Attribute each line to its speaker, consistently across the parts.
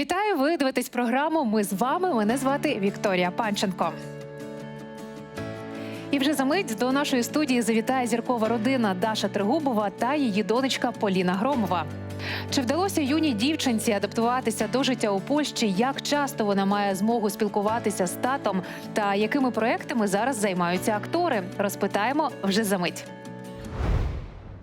Speaker 1: Вітаю! Ви дивитесь програму. Ми з вами. Мене звати Вікторія Панченко. І вже за мить до нашої студії завітає зіркова родина Даша Тригубова та її донечка Поліна Громова. Чи вдалося юній дівчинці адаптуватися до життя у Польщі? Як часто вона має змогу спілкуватися з татом? Та якими проектами зараз займаються актори? Розпитаємо вже за мить.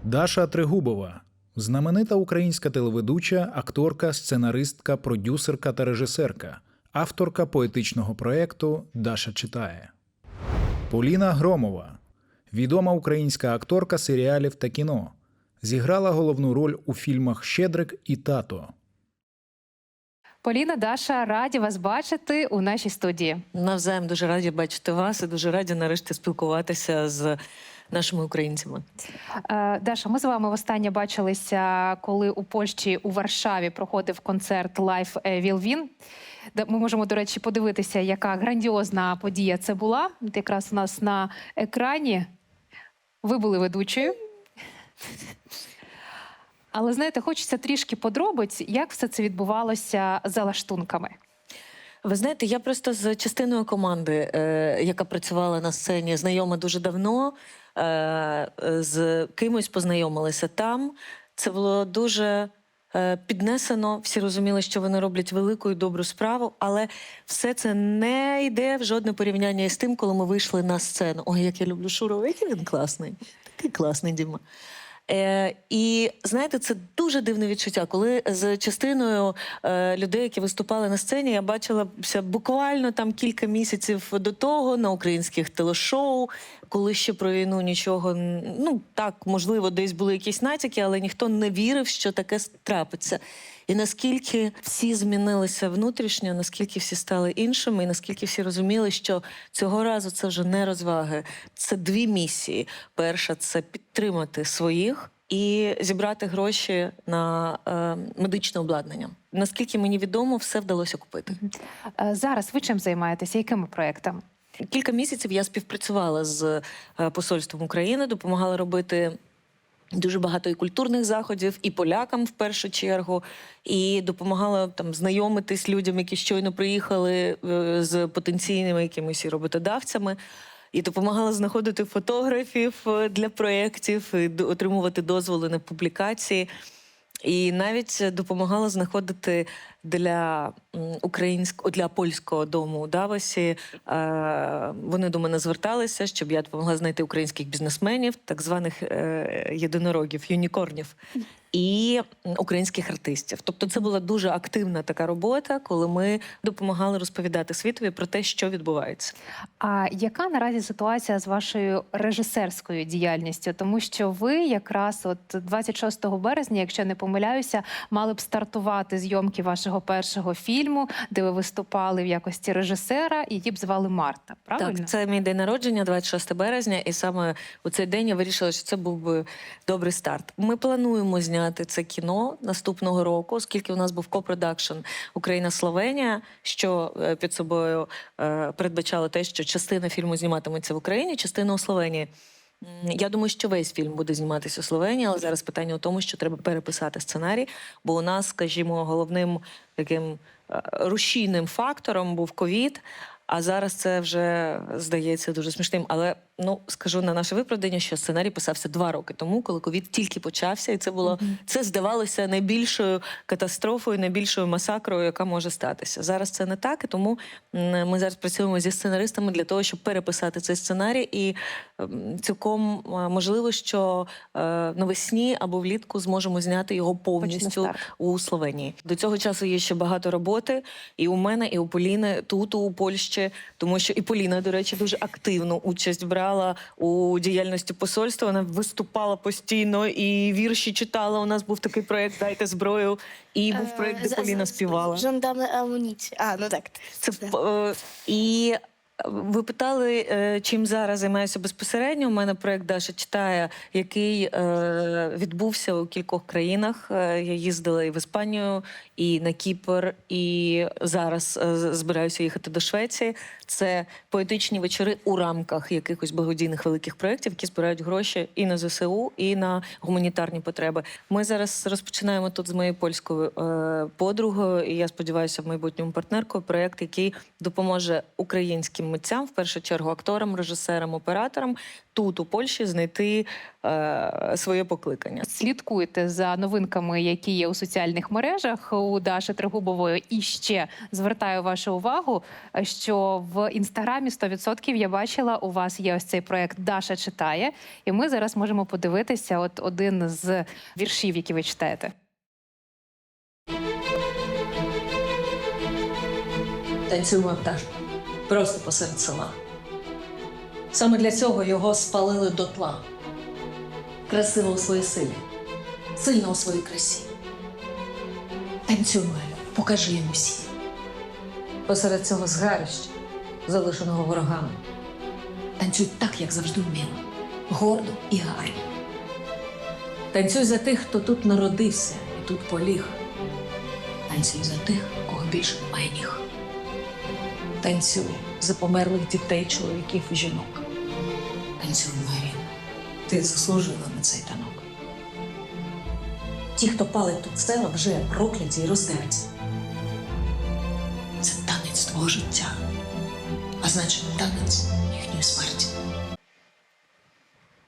Speaker 2: Даша Тригубова знаменита українська телеведуча, акторка, сценаристка, продюсерка та режисерка, авторка поетичного проєкту Даша читає. Поліна Громова відома українська акторка серіалів та кіно. Зіграла головну роль у фільмах Щедрик і Тато.
Speaker 1: Поліна Даша, раді вас бачити у нашій студії.
Speaker 3: Навзаєм дуже раді бачити вас і дуже раді нарешті спілкуватися з нашими українцями.
Speaker 1: Е, Даша, ми з вами востаннє бачилися, коли у Польщі у Варшаві проходив концерт Life Will Win. Ми можемо, до речі, подивитися, яка грандіозна подія це була. От якраз у нас на екрані. Ви були ведучою. Але знаєте, хочеться трішки подробиць, як все це відбувалося за лаштунками.
Speaker 3: Ви знаєте, я просто з частиною команди, е, яка працювала на сцені, знайома дуже давно. Е, з кимось познайомилися там. Це було дуже е, піднесено. Всі розуміли, що вони роблять велику і добру справу, але все це не йде в жодне порівняння із тим, коли ми вийшли на сцену. Ой, як я люблю Шурова, який він класний. Такий класний Діма. Е, і знаєте, це дуже дивне відчуття. Коли з частиною е, людей, які виступали на сцені, я бачилася буквально там кілька місяців до того на українських телешоу, коли ще про війну нічого ну так можливо, десь були якісь натяки, але ніхто не вірив, що таке трапиться. І наскільки всі змінилися внутрішньо, наскільки всі стали іншими, і наскільки всі розуміли, що цього разу це вже не розваги, це дві місії. Перша це підтримати своїх і зібрати гроші на е, медичне обладнання. Наскільки мені відомо, все вдалося купити.
Speaker 1: Е, Зараз ви чим займаєтеся? Якими проектами?
Speaker 3: Кілька місяців я співпрацювала з е, посольством України, допомагала робити. Дуже багато і культурних заходів, і полякам в першу чергу, і допомагала там знайомитись людям, які щойно приїхали е, з потенційними якимись і роботодавцями, і допомагала знаходити фотографів е, для проєктів, отримувати дозволи на публікації. І навіть допомагала знаходити для українського для польського дому у Давосі. Е, вони до мене зверталися, щоб я допомогла знайти українських бізнесменів, так званих е, єдинорогів, юнікорнів. І українських артистів. Тобто, це була дуже активна така робота, коли ми допомагали розповідати світові про те, що відбувається.
Speaker 1: А яка наразі ситуація з вашою режисерською діяльністю? Тому що ви якраз от 26 березня, якщо не помиляюся, мали б стартувати зйомки вашого першого фільму, де ви виступали в якості режисера, і її б звали Марта. Правильно?
Speaker 3: Так, це мій день народження, 26 березня, і саме у цей день я вирішила, що це був би добрий старт. Ми плануємо зняти це кіно наступного року, оскільки у нас був копродакшн Україна-Словенія, що е, під собою е, передбачало те, що частина фільму зніматиметься в Україні, частина у Словенії. Я думаю, що весь фільм буде зніматися у Словенії, але зараз питання у тому, що треба переписати сценарій. Бо у нас, скажімо, головним таким е, рушійним фактором був ковід. А зараз це вже здається дуже смішним. Але ну скажу на наше виправдання, що сценарій писався два роки тому, коли ковід тільки почався, і це було це здавалося найбільшою катастрофою, найбільшою масакрою, яка може статися. Зараз це не так, і тому ми зараз працюємо зі сценаристами для того, щоб переписати цей сценарій. І ем, цілком е, можливо, що е, навесні або влітку зможемо зняти його повністю у Словенії. До цього часу є ще багато роботи, і у мене, і у Поліни тут, у Польщі, тому що і Поліна, до речі, дуже активну участь брала у діяльності посольства. Вона виступала постійно і вірші читала. У нас був такий проект Дайте зброю. І був проект, де
Speaker 4: Е,
Speaker 3: Поліна співала.
Speaker 4: Żądamy амуніція. А, ну так.
Speaker 3: Це е, і Ви питали, е, чим зараз займаюся безпосередньо. У мене проект Даша читає, який е, відбувся у кількох країнах. Е, Я їздила і в Іспанію, і на Кіпр, і зараз збираюся їхати до Швеції. Це поетичні вечори у рамках якихось благодійних великих проєктів, які збирають гроші і на ЗСУ, і на гуманітарні потреби. Ми зараз розпочинаємо тут з моєю польською подругою, і я сподіваюся, в майбутньому партнеркою проєкт, який допоможе українським митцям, в першу чергу акторам, режисерам, операторам тут у Польщі знайти е, своє покликання.
Speaker 1: Слідкуйте за новинками, які є у соціальних мережах у Даші Трегубової. І ще звертаю вашу увагу, що в інстаграмі 100% я бачила, у вас є ось цей проект Даша читає, і ми зараз можемо подивитися. От один з віршів, які ви читаєте.
Speaker 4: Танцюємо пташку просто посеред села. Саме для цього його спалили дотла. Красиво у своїй силі, сильно у своїй красі. Танцюй, Малю, покажи їм усі. Посеред цього згарища, залишеного ворогами. Танцюй так, як завжди вміло, гордо і гарно. Танцюй за тих, хто тут народився і тут поліг. Танцюй за тих, кого більше немає ніг. Танцюй за померлих дітей, чоловіків і жінок. Танцюй, Маріна. Ти заслужила на цей танок. Ті, хто палить тут села, вже прокляті і роздерті. Це танець твого життя, а значить, танець їхньої смерті.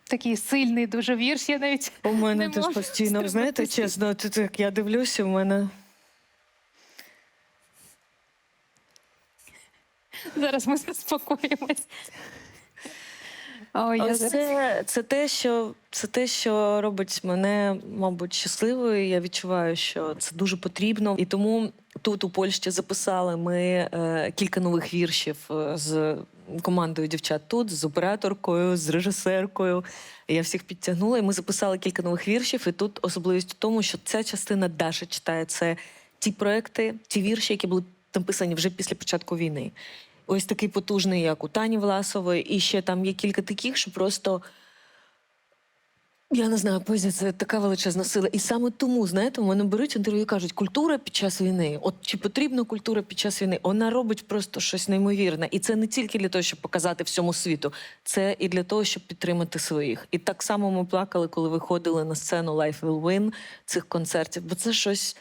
Speaker 1: Такий сильний дуже вірш. Я навіть
Speaker 3: У мене
Speaker 1: Не
Speaker 3: теж
Speaker 1: можу
Speaker 3: постійно, знаєте, чесно, ти так я дивлюся, у мене
Speaker 1: зараз ми заспокоїмось. Ой, я зараз...
Speaker 3: це, це, те, що, це те, що робить мене, мабуть, щасливою. Я відчуваю, що це дуже потрібно. І тому тут у Польщі записали ми е, кілька нових віршів е, з командою дівчат тут, з операторкою, з режисеркою. Я всіх підтягнула, і ми записали кілька нових віршів. І тут особливість у тому, що ця частина Даша читає це ті проекти, ті вірші, які були написані вже після початку війни. Ось такий потужний, як у Тані Власової, і ще там є кілька таких, що просто. Я не знаю, поезія це така величезна сила. І саме тому, знаєте, у мене беруть інтерв'ю і кажуть, культура під час війни. От чи потрібна культура під час війни? Вона робить просто щось неймовірне. І це не тільки для того, щоб показати всьому світу, це і для того, щоб підтримати своїх. І так само ми плакали, коли виходили на сцену Life Will Win цих концертів, бо це щось,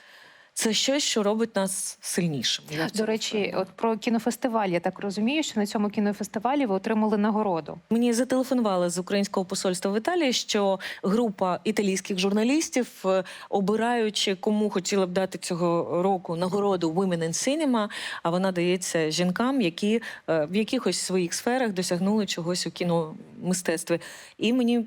Speaker 3: це щось, що робить нас сильнішими. Я
Speaker 1: До речі, от про кінофестиваль я так розумію, що на цьому кінофестивалі ви отримали нагороду.
Speaker 3: Мені зателефонували з українського посольства в Італії, що група італійських журналістів, е, обираючи, кому хотіли б дати цього року нагороду Women in Cinema, а вона дається жінкам, які е, в якихось своїх сферах досягнули чогось у кіномистецтві. І мені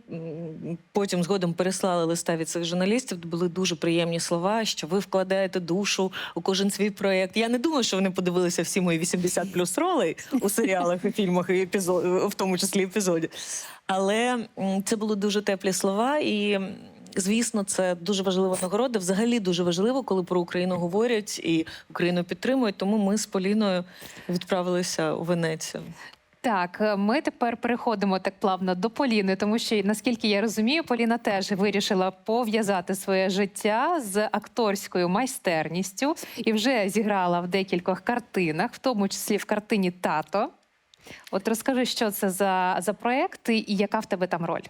Speaker 3: потім згодом переслали листа від цих журналістів. Були дуже приємні слова, що ви вкладаєте душу у кожен свій проєкт. Я не думаю, що вони подивилися всі мої 80 плюс ролей у серіалах і фільмах, і епізод, в тому числі епізоді. Але це були дуже теплі слова, і звісно, це дуже важлива нагорода. Взагалі дуже важливо, коли про Україну говорять і Україну підтримують. Тому ми з Поліною відправилися у Венецію.
Speaker 1: Так, е, ми тепер переходимо так плавно до Поліни, тому що наскільки я розумію, Поліна теж вирішила пов'язати своє життя з акторською майстерністю і вже зіграла в декількох картинах, в тому числі в картині Тато. От розкажи, що це за, за проект і яка в тебе там роль?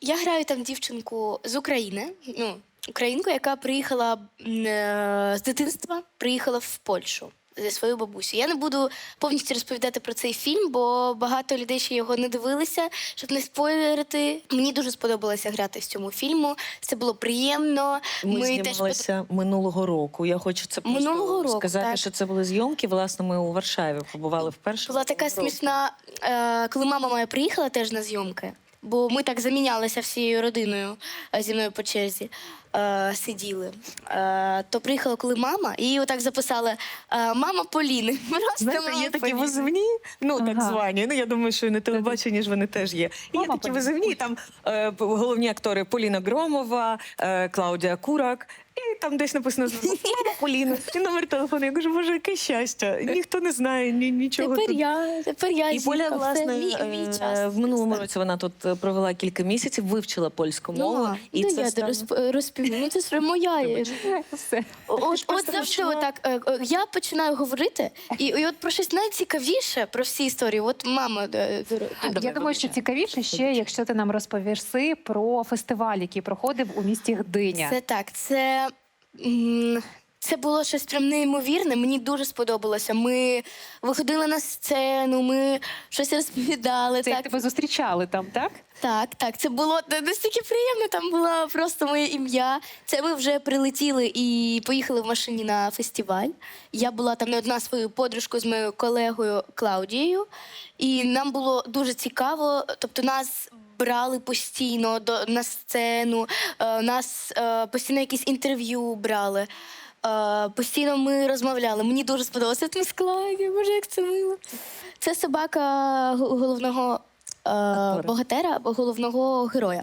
Speaker 5: Я граю там дівчинку з України, ну, українку, яка приїхала е, з дитинства, приїхала в Польщу зі своєю бабусею. Я не буду повністю розповідати про цей фільм, бо багато людей ще його не дивилися, щоб не спойлерити. Мені дуже сподобалося грати в цьому фільму. Це було приємно.
Speaker 3: Ми,
Speaker 5: теж под-
Speaker 3: знімалися минулого року. Я хочу це просто
Speaker 5: Минулого року,
Speaker 3: сказати,
Speaker 5: так.
Speaker 3: що це були зйомки. Власне, ми у Варшаві побували вперше.
Speaker 5: Була така
Speaker 3: року.
Speaker 5: смішна, е, коли мама моя приїхала теж на зйомки, бо ми так замінялися всією родиною е, зі мною по черзі. Е, сиділи. Е, то приїхала, коли мама, і її отак записали е, мама Поліни. Просто
Speaker 3: Знаєте,
Speaker 5: мама
Speaker 3: є такі
Speaker 5: Поліни.
Speaker 3: визивні, ну так
Speaker 1: Ага.
Speaker 3: звані. Ну я думаю, що і на телебаченні ж вони теж є. І
Speaker 1: Мама
Speaker 3: є такі
Speaker 1: Поліна.
Speaker 3: визивні. Там е, головні актори Поліна Громова, е, Клаудія Курак. І там десь написано «Мама Поліна, і номер телефону. Я кажу, боже, яке щастя. Ніхто не знає ні, нічого.
Speaker 5: Тепер
Speaker 3: тут.
Speaker 5: я, тепер я
Speaker 3: І Поля,
Speaker 5: все,
Speaker 3: власне,
Speaker 5: мій, мій
Speaker 3: е,
Speaker 5: час.
Speaker 3: в минулому році вона тут е, провела кілька місяців, вивчила польську мову.
Speaker 5: Ну,
Speaker 3: і
Speaker 5: ну,
Speaker 3: це
Speaker 5: я
Speaker 3: стало-
Speaker 5: розп- розповім. Ну, це ж моя. є.
Speaker 1: Все.
Speaker 5: От, от завжди отак. е, е, Я починаю говорити, і, і от про щось найцікавіше про всі історії. От мама. е, е,
Speaker 1: Я думаю, що цікавіше ще, якщо ти нам розповіси про фестиваль, який проходив у місті Гдиня.
Speaker 5: Це так, це. М, Це було щось прям неймовірне. Мені дуже сподобалося. Ми виходили на сцену, ми щось розповідали.
Speaker 1: Це
Speaker 5: так,
Speaker 1: тебе зустрічали там, так?
Speaker 5: так, так. Це було настільки приємно. Там було просто моє ім'я. Це ми вже прилетіли і поїхали в машині на фестиваль. Я була там не одна зі своєю подружкою з моєю колегою Клаудією, і нам було дуже цікаво. Тобто нас. Брали постійно до на сцену, е, нас е, постійно якісь інтерв'ю брали. Е, постійно ми розмовляли. Мені дуже сподобалося в тому складі. Боже, як це мило. Це собака г- головного е, богатера, головного героя.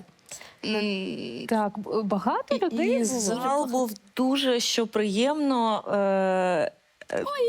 Speaker 5: М,
Speaker 1: Так, б- багато людей.
Speaker 3: І
Speaker 1: було?
Speaker 3: зал був дуже що приємно. Е,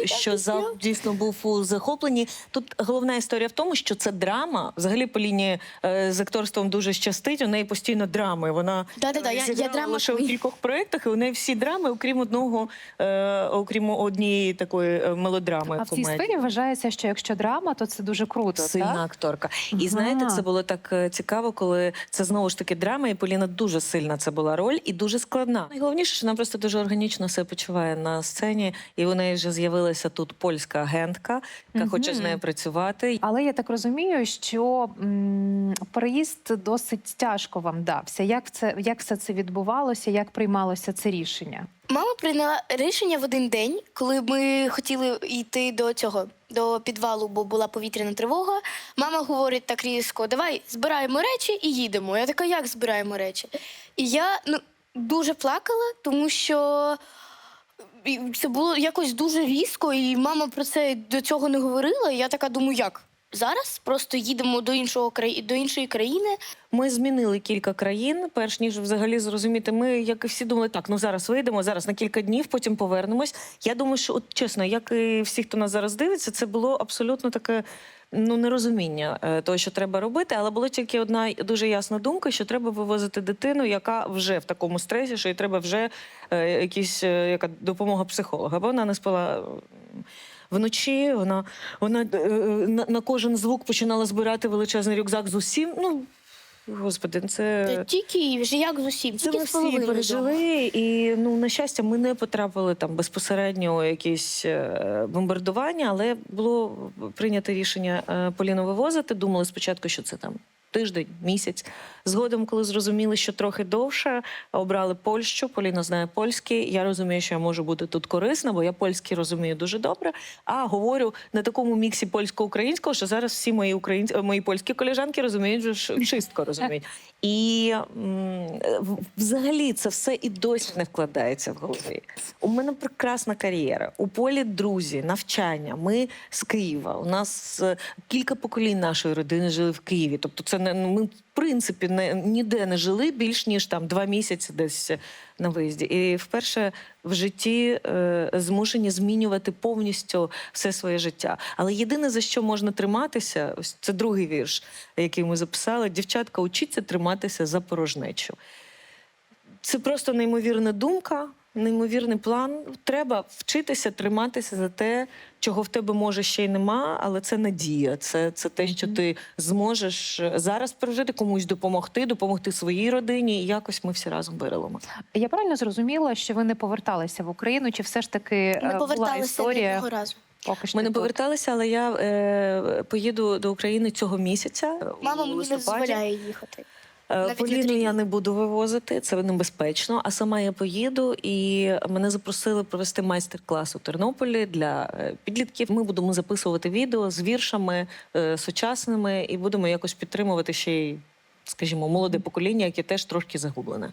Speaker 3: що зал дійсно був у захопленні. Тут головна історія в тому, що це драма. Взагалі Поліні е, з акторством дуже щастить. У неї постійно драми. Вона е,
Speaker 5: я- я драма
Speaker 3: лише у кількох проєктах, і у неї всі драми, окрім одного, е, окрім однієї такої е, мелодрами.
Speaker 1: А в цій сфері вважається, що якщо драма, то це дуже круто.
Speaker 3: Сильна
Speaker 1: так?
Speaker 3: акторка. І
Speaker 1: Ага.
Speaker 3: знаєте, це було так е, цікаво, коли це знову ж таки драма, і Поліна дуже сильна це була роль і дуже складна. Найголовніше, що вона просто дуже органічно себе почуває на сцені, і у неї вже з'явилася тут польська агентка, яка
Speaker 1: Мгм.
Speaker 3: хоче з нею працювати.
Speaker 1: Але я так розумію, що м, переїзд досить тяжко вам дався. Як це як все це відбувалося? Як приймалося це рішення?
Speaker 5: Мама прийняла рішення в один день, коли ми хотіли йти до цього, до підвалу, бо була повітряна тривога. Мама говорить так різко: давай збираємо речі і їдемо. Я така, як збираємо речі? І я ну, дуже плакала, тому що. Це було якось дуже різко, і мама про це до цього не говорила. І я така думаю, як? Зараз просто їдемо до іншого краї... до іншої країни.
Speaker 3: Ми змінили кілька країн, перш ніж взагалі зрозуміти. Ми, як і всі думали, так ну зараз вийдемо, зараз на кілька днів, потім повернемось. Я думаю, що от чесно, як і всі, хто нас зараз дивиться, це було абсолютно таке. Ну, нерозуміння е, того, що треба робити, але була тільки одна дуже ясна думка, що треба вивозити дитину, яка вже в такому стресі, що їй треба вже е, якісь е, яка допомога психолога. Бо вона не спала вночі. Вона, вона е, е, на, на кожен звук починала збирати величезний рюкзак з усім. Ну господи, це.
Speaker 5: Та Тільки вже як з усім,
Speaker 3: Це ми всі пережили, і ну на щастя, ми не потрапили там безпосередньо у якісь е, бомбардування, але було прийнято рішення Поліну вивозити. Думали спочатку, що це там тиждень, місяць. Згодом, коли зрозуміли, що трохи довше, обрали Польщу. Поліна знає польський. Я розумію, що я можу бути тут корисна, бо я польський розумію дуже добре. А говорю на такому міксі польсько-українського, що зараз всі мої українські мої польські колежанки розуміють, ж чистко розуміють. І взагалі це все і досі не вкладається в голові. У мене прекрасна кар'єра. У полі друзі, навчання. Ми з Києва. У нас е, кілька поколінь нашої родини жили в Києві. Тобто, це не ну, ми в принципі не ніде не жили більш ніж там два місяці десь на виїзді. І вперше в житті е, змушені змінювати повністю все своє життя. Але єдине за що можна триматися, ось це другий вірш, який ми записали. Дівчатка, учіться триматися за порожнечу. Це просто неймовірна думка, неймовірний план. Треба вчитися триматися за те, чого в тебе може ще й нема, але це надія. Це, це те, що ти зможеш зараз прожити, комусь допомогти, допомогти своїй родині. І якось ми всі разом вирилимо.
Speaker 1: Я правильно зрозуміла, що ви не поверталися в Україну, чи все ж таки е,
Speaker 5: Ми
Speaker 1: була
Speaker 5: поверталися
Speaker 1: історія
Speaker 5: одного разу.
Speaker 1: поки що
Speaker 3: Ми не
Speaker 1: тут?
Speaker 3: поверталися, але я е, поїду до України цього місяця.
Speaker 5: Мама мені не дозволяє їхати.
Speaker 3: Е,
Speaker 5: Навіть
Speaker 3: Поліну я не буду вивозити, це небезпечно. А сама я поїду, і мене запросили провести майстер-клас у Тернополі для е, підлітків. Ми будемо записувати відео з віршами е, сучасними і будемо якось підтримувати ще й, скажімо, молоде покоління, яке теж трошки загублене.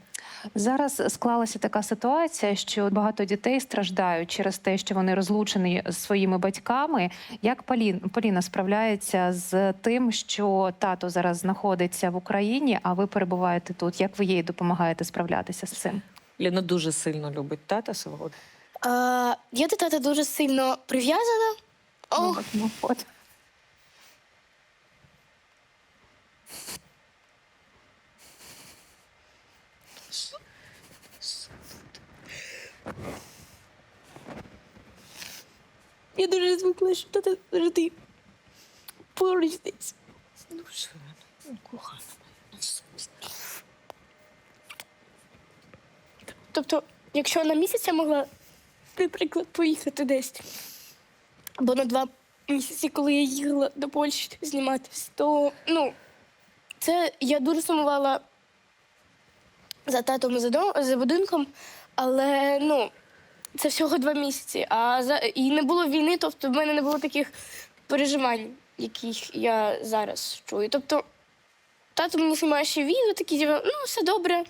Speaker 1: Зараз склалася така ситуація, що багато дітей страждають через те, що вони розлучені з своїми батьками. Як Полін, Поліна справляється з тим, що тато зараз знаходиться в Україні, а ви перебуваєте тут? Як ви їй допомагаєте справлятися з цим?
Speaker 3: Ліна дуже сильно любить тата свого.
Speaker 5: А, я до тата дуже сильно прив'язана. О,
Speaker 3: Ну, от.
Speaker 5: Я дуже звикла, що тата завжди поруч десь. Тобто, якщо на місяць могла, наприклад, поїхати десь, або на два місяці, коли я їхала до Польщі зніматись, то ну, це я дуже сумувала за татом і за будинком, але ну, це всього два місяці. А за і не було війни, тобто в мене не було таких переживань, яких я зараз чую. Тобто, тато мені знімає ще відео, такі ну, все добре.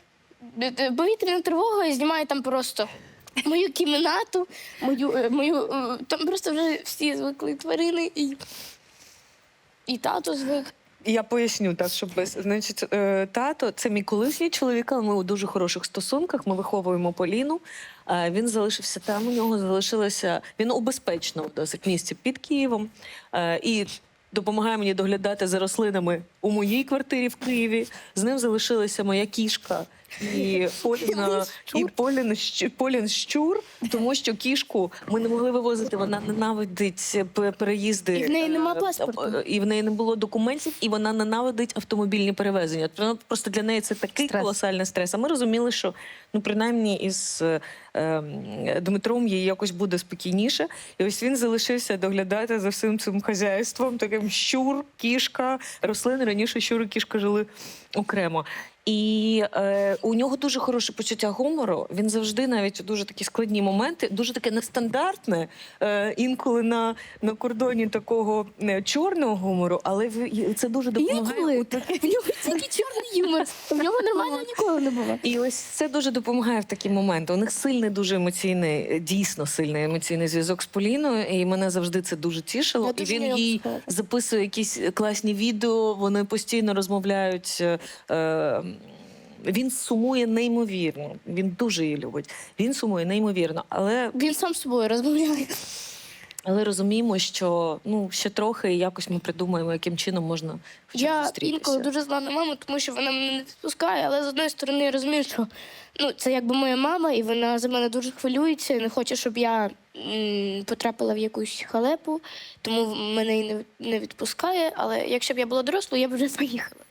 Speaker 5: Повітряна тривога і знімає там просто мою кімнату, мою, е, мою е, там просто вже всі звикли тварини і, і тато звик.
Speaker 3: Я поясню так, щоб без значить, е, тато це мій колишній чоловік, але ми у дуже хороших стосунках. Ми виховуємо Поліну. Е, Він залишився там. У нього залишилося він у безпечному досить місці під Києвом Е, і допомагає мені доглядати за рослинами у моїй квартирі в Києві. З ним залишилася моя кішка. І Поліна, і Полін, Полін щур, тому що кішку ми не могли вивозити. Вона ненавидить переїзди.
Speaker 5: І в неї нема
Speaker 3: е,
Speaker 5: паспорту.
Speaker 3: е, і в неї не було документів, і вона ненавидить автомобільні перевезення. Просто для неї це такий
Speaker 1: Стрес.
Speaker 3: колосальний стрес. А ми розуміли, що ну принаймні із е, е, Дмитром їй якось буде спокійніше. І ось він залишився доглядати за всім цим хазяйством, таким щур, кішка, рослини. Раніше щур і кішка жили окремо. І е, у нього дуже хороше почуття гумору. Він завжди, навіть у дуже такі складні моменти, дуже таке нестандартне, е, інколи на, на кордоні такого е, чорного гумору, але в- це дуже допомагає.
Speaker 5: Інколи.
Speaker 3: у
Speaker 5: В нього тільки чорний юмор. В нього нормально ніколи не було.
Speaker 3: І ось це дуже допомагає в такі моменти. У них сильний, дуже емоційний, е, дійсно сильний емоційний зв'язок з Поліною, і мене завжди це дуже тішило.
Speaker 5: Я
Speaker 3: і
Speaker 5: дуже
Speaker 3: він
Speaker 5: люблю
Speaker 3: їй записує якісь класні відео. Вони постійно розмовляють. е, Е, він сумує неймовірно. Він дуже її любить. Він сумує неймовірно, але
Speaker 5: Він сам з собою розмовляє.
Speaker 3: але розуміємо, що ну ще трохи і якось ми придумаємо, яким чином можна хоча б
Speaker 5: Я
Speaker 3: зустрітися.
Speaker 5: інколи дуже зла на маму, тому що вона мене не відпускає, але з одної сторони я розумію, що ну, це якби моя мама, і вона за мене дуже хвилюється, і не хоче, щоб я м, потрапила в якусь халепу, тому мене і не, не відпускає. Але якщо б я була дорослою, я б вже поїхала.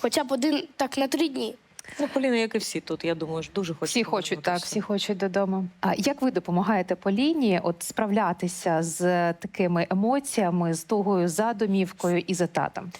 Speaker 5: Хоча б один так на три дні.
Speaker 3: Ну, Поліна, як і всі тут, я думаю, ж дуже хочуть.
Speaker 1: Всі хочуть так, всі хочуть додому. А як ви допомагаєте Поліні от справлятися з такими емоціями, з тугою за домівкою і за татом?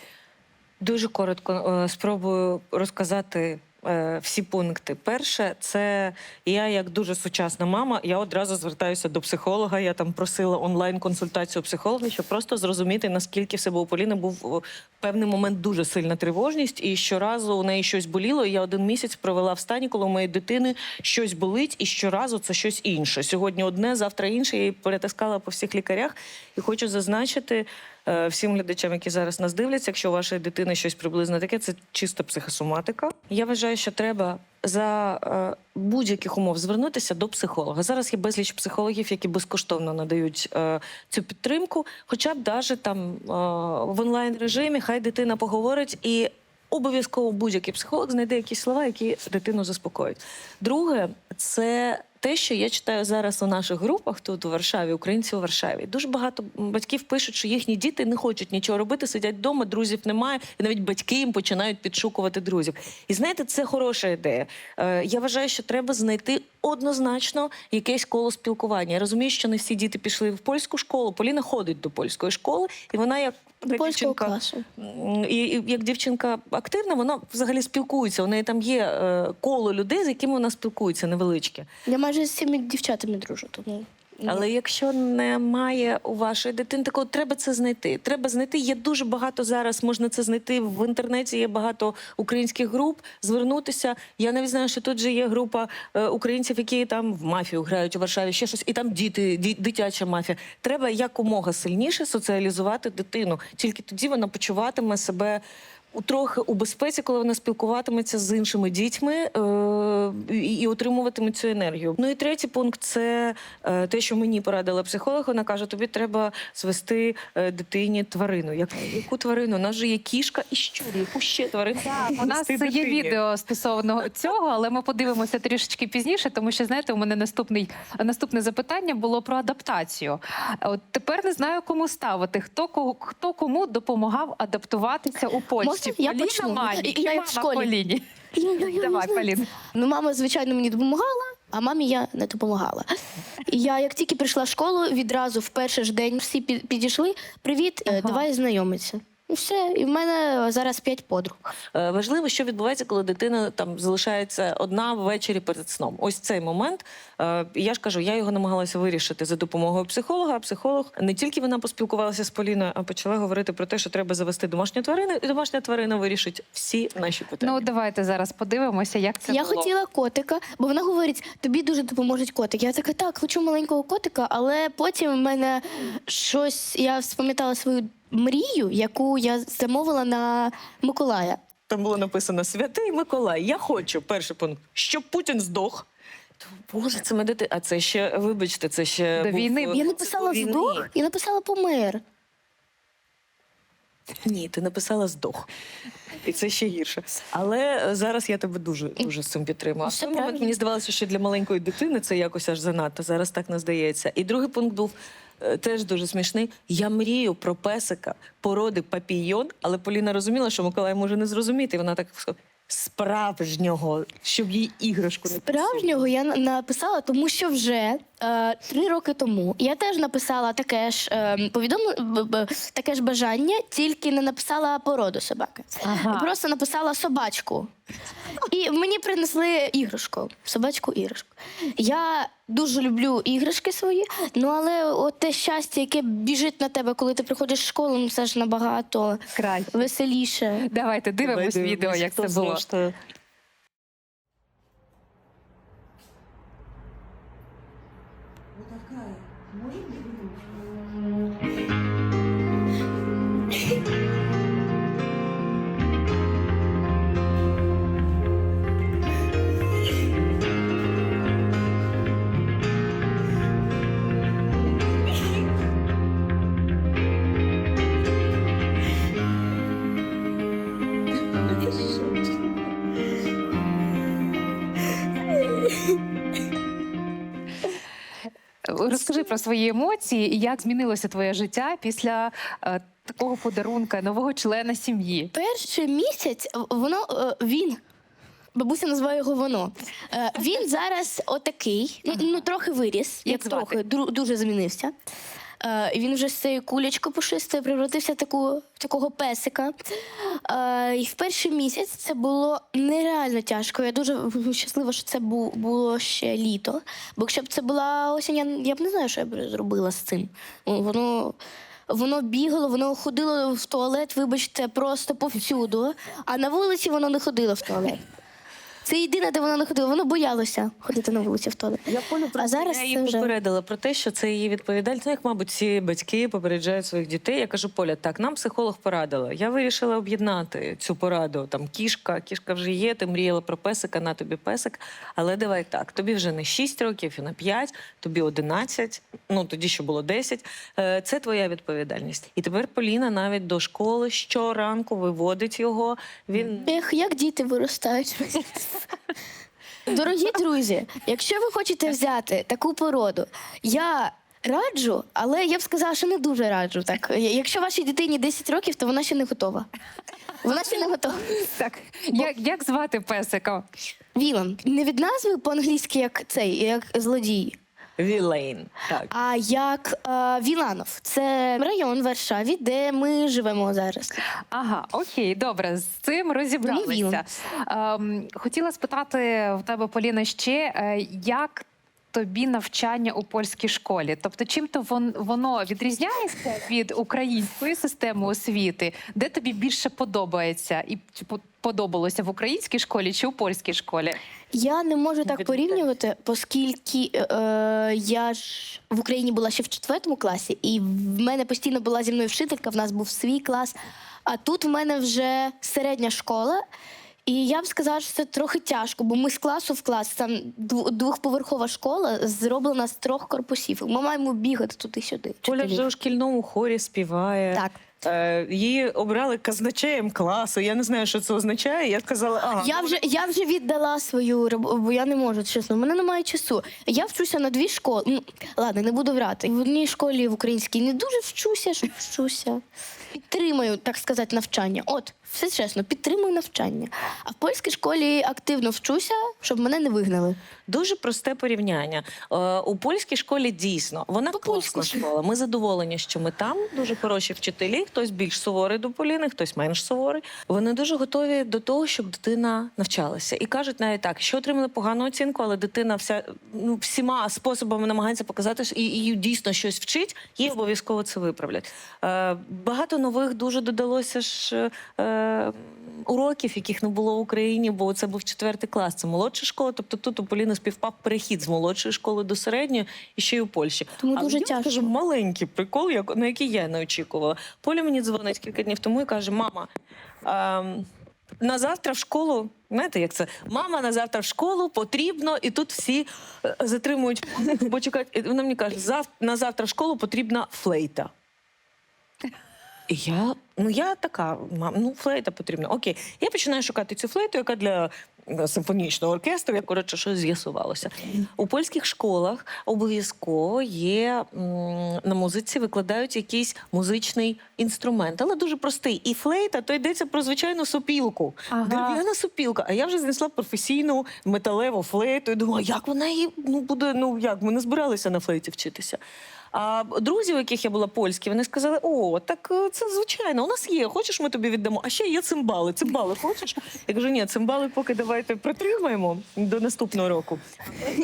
Speaker 3: Дуже коротко е, спробую розказати е, всі пункти. Перше, це я, як дуже сучасна мама, я одразу звертаюся до психолога. Я там просила онлайн-консультацію психолога, щоб просто зрозуміти, наскільки в себе у Поліни був певний момент дуже сильна тривожність, і щоразу у неї щось боліло. Я один місяць провела в стані, коли у моєї дитини щось болить, і щоразу це щось інше. Сьогодні одне, завтра інше. Я її перетискала по всіх лікарях. І хочу зазначити е, всім глядачам, які зараз нас дивляться, якщо у вашої дитини щось приблизно таке, це чиста психосоматика. Я вважаю, що треба за е, будь-яких умов звернутися до психолога. Зараз є безліч психологів, які безкоштовно надають е, цю підтримку, хоча б даже там е, в онлайн режимі, хай дитина поговорить і. Обов'язково будь-який психолог знайде якісь слова, які дитину заспокоїть. Друге, це те, що я читаю зараз у наших групах тут у Варшаві, українці у Варшаві. Дуже багато батьків пишуть, що їхні діти не хочуть нічого робити, сидять вдома, друзів немає, і навіть батьки їм починають підшукувати друзів. І знаєте, це хороша ідея. Е, я вважаю, що треба знайти однозначно якесь коло спілкування. Я розумію, що не всі діти пішли в польську школу. Поліна ходить до польської школи, і вона як
Speaker 5: До
Speaker 3: дівчинка,
Speaker 5: класу.
Speaker 3: І, і як дівчинка активна, вона взагалі спілкується. У неї там є е, коло людей, з якими вона спілкується, невеличке.
Speaker 5: Я майже з цими дівчатами дружу, тому.
Speaker 3: Але якщо немає у вашої дитини такого, треба це знайти. Треба знайти. Є дуже багато зараз. Можна це знайти в інтернеті. Є багато українських груп. Звернутися. Я навіть знаю, що тут же є група е, українців, які там в мафію грають у Варшаві, ще щось, і там діти, ді- дитяча мафія. Треба якомога сильніше соціалізувати дитину. Тільки тоді вона почуватиме себе. Трохи у безпеці, коли вона спілкуватиметься з іншими дітьми е, і, отримуватиме цю енергію. Ну і третій пункт це е, те, що мені порадила психолог. Вона каже: тобі треба звести е, дитині тварину. Як, яку тварину? У нас же є кішка і щур. Яку ще тварину?
Speaker 1: У нас
Speaker 3: звести
Speaker 1: є відео стосовно цього, але ми подивимося трішечки пізніше, тому що знаєте, у мене наступний наступне запитання було про адаптацію. От тепер не знаю, кому ставити. Хто кого хто кому допомагав адаптуватися у Польщі?
Speaker 5: Можна я
Speaker 1: Поліна
Speaker 5: почну?
Speaker 1: мамі
Speaker 5: Я
Speaker 1: чи
Speaker 5: як в
Speaker 1: мама
Speaker 5: школі.
Speaker 1: Поліні?
Speaker 5: Я- я- я
Speaker 1: Давай,
Speaker 5: не.
Speaker 1: Полін.
Speaker 5: Ну, мама, звичайно, мені допомагала, а мамі я не допомагала. І я, як тільки прийшла в школу, відразу в перший ж день всі пі- підійшли. Привіт, е, давай знайомитися. І все. І в мене зараз п'ять подруг.
Speaker 3: Е, Важливо, що відбувається, коли дитина там залишається одна ввечері перед сном. Ось цей момент. е, Я ж кажу, я його намагалася вирішити за допомогою психолога. Психолог не тільки вона поспілкувалася з Поліною, а почала говорити про те, що треба завести домашню тварину, і домашня тварина вирішить всі наші питання.
Speaker 1: Ну давайте зараз подивимося, як це
Speaker 5: я
Speaker 1: було.
Speaker 5: хотіла котика, бо вона говорить, тобі дуже допоможуть котики. Я така, так, хочу маленького котика, але потім в мене щось, я спам'ятала свою мрію, яку я замовила на Миколая.
Speaker 3: Там було написано Святий Миколай. Я хочу перший пункт, щоб Путін здох. Боже, це медити. А це ще, вибачте, це ще
Speaker 1: До
Speaker 3: був,
Speaker 1: війни.
Speaker 3: е,
Speaker 5: Я
Speaker 3: це
Speaker 5: написала
Speaker 3: до війни.
Speaker 5: здох, я написала помер.
Speaker 3: Ні, ти написала здох. І це ще гірше. Але е, зараз я тебе дуже дуже з цим підтримую. В
Speaker 5: Все
Speaker 3: той момент
Speaker 5: правильно.
Speaker 3: мені здавалося, що для маленької дитини це якось аж занадто. Зараз так не здається. І другий пункт був е, теж дуже смішний. Я мрію про песика породи папійон, але Поліна розуміла, що Миколай може не зрозуміти. Вона так сказала, справжнього, щоб їй іграшку не
Speaker 5: Справжнього я написала, тому що вже е, три роки тому я теж написала таке ж е, повідомлення, таке ж бажання, тільки не написала породу собаки.
Speaker 1: Ага.
Speaker 5: Просто написала собачку. І мені принесли іграшку, собачку іграшку. Я дуже люблю іграшки свої, ну але от те щастя, яке біжить на тебе, коли ти приходиш в школу, ну це ж набагато
Speaker 1: Краще.
Speaker 5: веселіше.
Speaker 1: Давайте дивимось
Speaker 3: Давай
Speaker 1: відео,
Speaker 3: дивимось,
Speaker 1: як
Speaker 3: хто
Speaker 1: це було.
Speaker 3: зрештою.
Speaker 1: Розкажи про свої емоції і як змінилося твоє життя після е, такого подарунка нового члена сім'ї.
Speaker 5: Перший місяць воно е, він. Бабуся називає його воно. Е, Він зараз отакий, ну, ну трохи виріс,
Speaker 1: Як
Speaker 5: як трохи дуже змінився. Е, Він вже з цієї кулечки пушистої превратився в таку, в такого песика. Е, І в перший місяць це було нереально тяжко. Я дуже щаслива, що це бу- було ще літо. Бо якщо б це була осінь, я, я б не знаю, що я б зробила з цим. Воно. Воно бігало, воно ходило в туалет, вибачте, просто повсюду. А на вулиці воно не ходило в туалет. Це єдине, де воно не ходило. Воно боялося ходити на вулиці в туалет.
Speaker 3: Я Полю
Speaker 5: А зараз
Speaker 3: я
Speaker 5: це
Speaker 3: її
Speaker 5: вже-
Speaker 3: попередила про те, що це її відповідальність. Ну, як, мабуть, всі батьки попереджають своїх дітей. Я кажу, Поля, так, нам психолог порадила. Я вирішила об'єднати цю пораду. Там кішка, кішка вже є, ти мріяла про песика, на тобі песик. Але давай так, тобі вже не 6 років і на 5, тобі 11, ну тоді ще було 10. Е, Це твоя відповідальність. І тепер Поліна навіть до школи щоранку виводить його. Він
Speaker 5: Ех, як діти виростають. Дорогі друзі, якщо ви хочете взяти таку породу, я раджу, але я б сказала, що не дуже раджу. Так, якщо вашій дитині 10 років, то вона ще не готова. Вона ще не готова.
Speaker 1: Так, як, як звати песика?
Speaker 5: Вілан. Не від назви по-англійськи, як цей, як злодій,
Speaker 3: Вілейн. Так.
Speaker 5: а як е, Віланов. Це район в Варшаві, де ми живемо зараз.
Speaker 1: Ага, окей, добре, з цим розібралися. Ем, хотіла спитати в тебе, Поліна, ще е, як тобі навчання у польській школі? Тобто, чим то вон, воно відрізняється від української системи освіти, де тобі більше подобається і по- подобалося в українській школі чи у польській школі?
Speaker 5: Я не можу так порівнювати, оскільки е, я ж в Україні була ще в четвертому класі, і в мене постійно була зі мною вчителька, в нас був свій клас. А тут в мене вже середня школа. І я б сказала, що це трохи тяжко, бо ми з класу в клас, там двохповерхова школа зроблена з трьох корпусів. Ми маємо бігати туди-сюди.
Speaker 3: Поля вже у шкільному хорі співає.
Speaker 5: Так.
Speaker 3: Е, її обрали казначеєм класу. Я не знаю, що це означає. Я сказала, ага.
Speaker 5: Я вже, я вже віддала свою роботу, бо я не можу, чесно. У мене немає часу. Я вчуся на дві школи. Ну, ладно, не буду врати. В одній школі в українській не дуже вчуся, що вчуся. Підтримую, так сказати, навчання. От, все чесно, підтримую навчання. А в польській школі активно вчуся, щоб мене не вигнали.
Speaker 3: Дуже просте порівняння. Е, у польській школі дійсно вона класна школа. Ми задоволені, що ми там дуже хороші вчителі. Хтось більш суворий до Поліни, хтось менш суворий. Вони дуже готові до того, щоб дитина навчалася. І кажуть навіть так, що отримали погану оцінку, але дитина вся ну всіма способами намагається показати, що і, її дійсно щось вчить, їй обов'язково це виправлять. Е, багато нових дуже додалося ж. Е, уроків, яких не було в Україні, бо це був четвертий клас. Це молодша школа. Тобто тут у Поліни співпав перехід з молодшої школи до середньої і ще й у Польщі.
Speaker 5: Тому
Speaker 3: а
Speaker 5: дуже
Speaker 3: я
Speaker 5: тяжко.
Speaker 3: скажу маленький прикол, як на який я не очікувала. Поля мені дзвонить кілька днів тому і каже: Мама. Ем, на завтра в школу, знаєте, як це? Мама на завтра в школу потрібно, і тут всі е, затримують, бо чекають. Вона мені каже, зав, на завтра в школу потрібна флейта. І я, ну я така, мам, ну флейта потрібна. Окей. Я починаю шукати цю флейту, яка для е, симфонічного оркестру, я коротше щось з'ясувалося. У польських школах обов'язково є на музиці викладають якийсь музичний інструмент, але дуже простий. І флейта, то йдеться про звичайну сопілку.
Speaker 1: Ага.
Speaker 3: Дерев'яна сопілка. А я вже знайшла професійну металеву флейту. І думаю, як вона її ну буде? Ну як ми не збиралися на флейті вчитися. А друзі, у яких я була польські, вони сказали: о, так е, це звичайно, у нас є. Хочеш, ми тобі віддамо? А ще є цимбали. Цимбали хочеш? Я кажу, ні, цимбали поки давайте притримаємо до наступного року.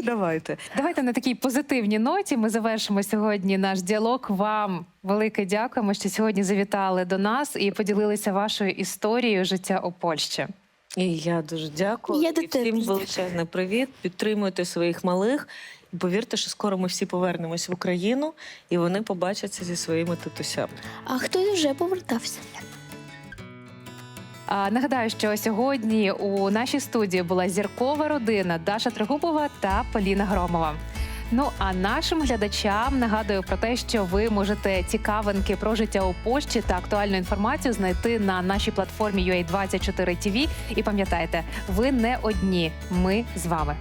Speaker 3: Давайте.
Speaker 1: Давайте на такій позитивній ноті ми завершимо сьогодні наш діалог. Вам велике дякуємо, що сьогодні завітали до нас і поділилися вашою історією життя у Польщі.
Speaker 3: І я дуже дякую.
Speaker 5: Я
Speaker 3: і всім величезний привіт. Підтримуйте своїх малих. Повірте, що скоро ми всі повернемось в Україну, і вони побачаться зі своїми татусями.
Speaker 5: А хтось вже повертався.
Speaker 1: А, Нагадаю, що сьогодні у нашій студії була зіркова родина Даша Тригубова та Поліна Громова. Ну а нашим глядачам нагадую про те, що ви можете цікавинки про життя у Польщі та актуальну інформацію знайти на нашій платформі UA24 TV. І пам'ятайте, ви не одні. Ми з вами.